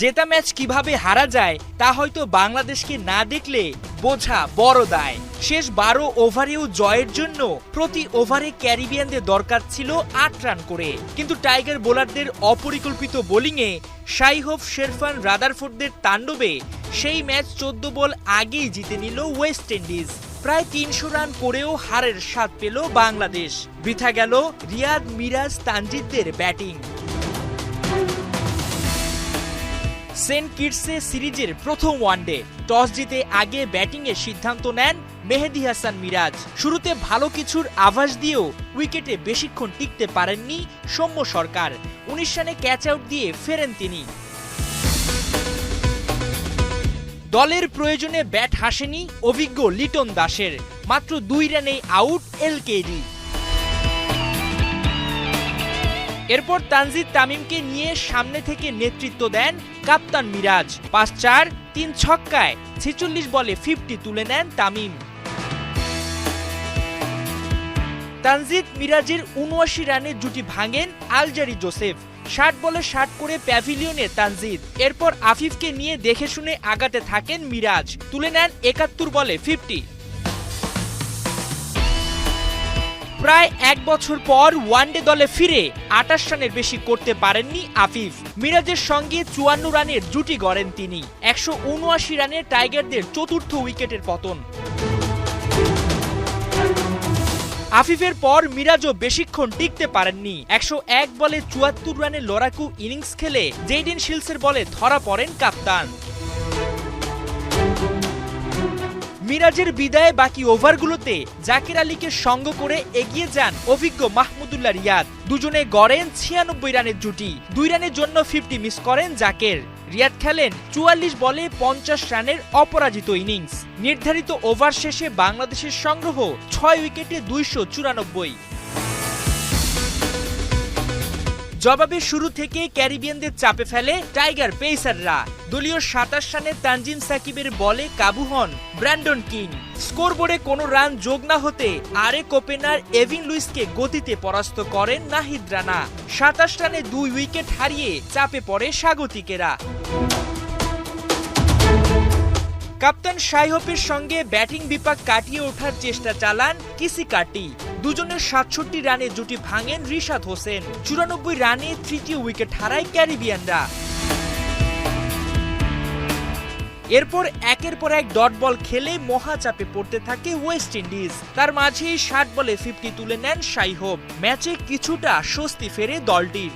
জেতা ম্যাচ কীভাবে হারা যায়, তা হয়তো বাংলাদেশকে না দেখলে বোঝা বড় দায়। শেষ বারো ওভারেও জয়ের জন্য প্রতি ওভারে ক্যারিবিয়ানদের দরকার ছিল আট রান করে। কিন্তু টাইগার বোলারদের অপরিকল্পিত বোলিংয়ে শাইহোফ, শেরফান, রাদারফোর্ডদের তাণ্ডবে সেই ম্যাচ চোদ্দ বল আগেই জিতে নিল ওয়েস্ট ইন্ডিজ। প্রায় তিনশো রান করেও হারের স্বাদ পেল বাংলাদেশ। বৃথা গেল রিয়াদ মিরাজ তানজিদদের ব্যাটিং। সেন্ট কিটসে সিরিজের প্রথম ওয়ানডে। টস জিতে আগে ব্যাটিংয়ের সিদ্ধান্ত নেন মেহেদি হাসান মিরাজ। শুরুতে ভালো কিছুর আভাস দিয়েও উইকেটে বেশিক্ষণ টিকতে পারেননি সৌম্য সরকার। উনিশ রানে ক্যাচ আউট দিয়ে ফেরেন তিনি। দলের প্রয়োজনে ব্যাট হাসেনি অভিজ্ঞ লিটন দাসের। মাত্র দুই রানেই আউট এলকেডি এরপর তানজিদ তামিমকে নিয়ে সামনে থেকে নেতৃত্ব দেন কাপ্তান মিরাজ। পাঁচ চার, তিন ছক্কায় ছেচল্লিশ বলে ফিফটি তুলে নেন তামিম। তানজিদ মিরাজের উনআশি রানের জুটি ভাঙেন আলজারি জোসেফ। ষাট বলে ষাট করে প্যাভিলিয়নে তানজিদ। এরপর আফিফকে নিয়ে দেখে শুনে আগাতে থাকেন মিরাজ। তুলে নেন একাত্তর বলে ফিফটি। প্রায় এক বছর পর ওয়ানডে দলে ফিরে আটাশ রানের বেশি করতে পারেননি আফিফ। মিরাজের সঙ্গে চুয়ান্ন রানের জুটি গড়েন তিনি। একশো উনআশি রানে টাইগারদের চতুর্থ উইকেটের পতন। আফিফের পর মিরাজও বেশিক্ষণ টিকতে পারেননি। একশো এক বলে চুয়াত্তর রানের লড়াকু ইনিংস খেলে জেইডেন শিলসের বলে ধরা পড়েন কাপ্তান। মিরাজের বিদায়ে বাকি ওভারগুলোতে জাকির আলীকে সঙ্গ করে এগিয়ে যান অভিজ্ঞ মাহমুদুল্লাহ রিয়াদ। দুজনে গড়েন ছিয়ানব্বই রানের জুটি। দুই রানের জন্য ফিফটি মিস করেন জাকের। রিয়াদ খেলেন চুয়াল্লিশ বলে পঞ্চাশ রানের অপরাজিত ইনিংস নির্ধারিত ওভার শেষে বাংলাদেশের সংগ্রহ ছয় উইকেটে দুইশো চুরানব্বই। জবাবে শুরু থেকে ক্যারিবিয়ানদের চাপে ফেলে টাইগার পেসাররা দলীয় সাতাশ রানে তানজিম সাকিবের বলে কাবু হন ব্র্যান্ডন কিং। স্কোরবোর্ডে কোনো রান যোগ না হতে আরেক ওপেনার এভিন লুইসকে গতিতে পরাস্ত করেন নাহিদ রানা। সাতাশ রানে দুই উইকেট হারিয়ে চাপে পড়ে স্বাগতিকেরা। কাপ্তান শাইহোপের সঙ্গে ব্যাটিং বিপাক কাটিয়ে ওঠার চেষ্টা চালান কিসি কাটি দুজনের সাতষট্টি রানে জুটি ভাঙেন রিশাদ হোসেন। চুরানব্বই রানে তৃতীয় উইকেট হারায় ক্যারিবিয়ানরা। এরপর একের পর এক ডট বল খেলে মহাচাপে পড়তে থাকে ওয়েস্ট ইন্ডিজ। তার মাঝেই ষাট বলে ফিফটি তুলে নেন শাইহোপ ম্যাচে কিছুটা স্বস্তি ফেরে দলটির।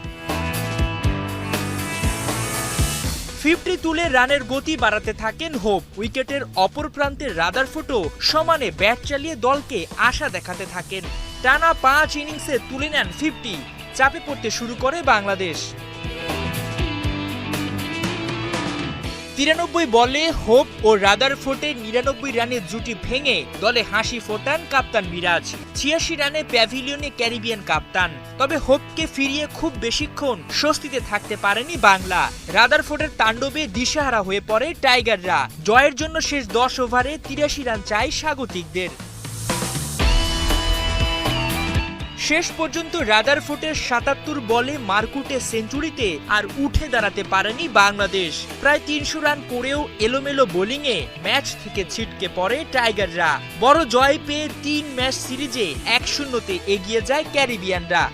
ফিফটি তুলে রানের গতি বাড়াতে থাকেন হোপ। উইকেটের অপর প্রান্তে রাদার রাদারফুটও সমানে ব্যাট চালিয়ে দলকে আশা দেখাতে থাকেন। টানা পাঁচ ইনিংসে তুলে নেন ফিফটি। চাপে পড়তে শুরু করে বাংলাদেশ। তিরানব্বই বলে হোপ ও রাদার ফোর্টে নিরানব্বই রানের জুটি ভেঙে দলে হাসি ফোটান কাপ্তান মিরাজ। ছিয়াশি রানে প্যাভিলিয়নে ক্যারিবিয়ান কাপ্তান। তবে হোপকে ফিরিয়ে খুব বেশিক্ষণ স্বস্তিতে থাকতে পারেনি বাংলা। রাদার রাদারফোর্টের তাণ্ডবে দিশাহারা হয়ে পড়ে টাইগাররা। জয়ের জন্য শেষ দশ ওভারে তিরাশি রান চাই স্বাগতিকদের। শেষ পর্যন্ত রাদার ফুটের সাতাত্তর বলে মারকুটে সেঞ্চুরিতে আর উঠে দাঁড়াতে পারেনি বাংলাদেশ। প্রায় তিনশো রান করেও এলোমেলো বোলিংয়ে ম্যাচ থেকে ছিটকে পড়ে টাইগাররা। বড় জয় পেয়ে তিন ম্যাচ সিরিজে এক শূন্যতে এগিয়ে যায় ক্যারিবিয়ানরা।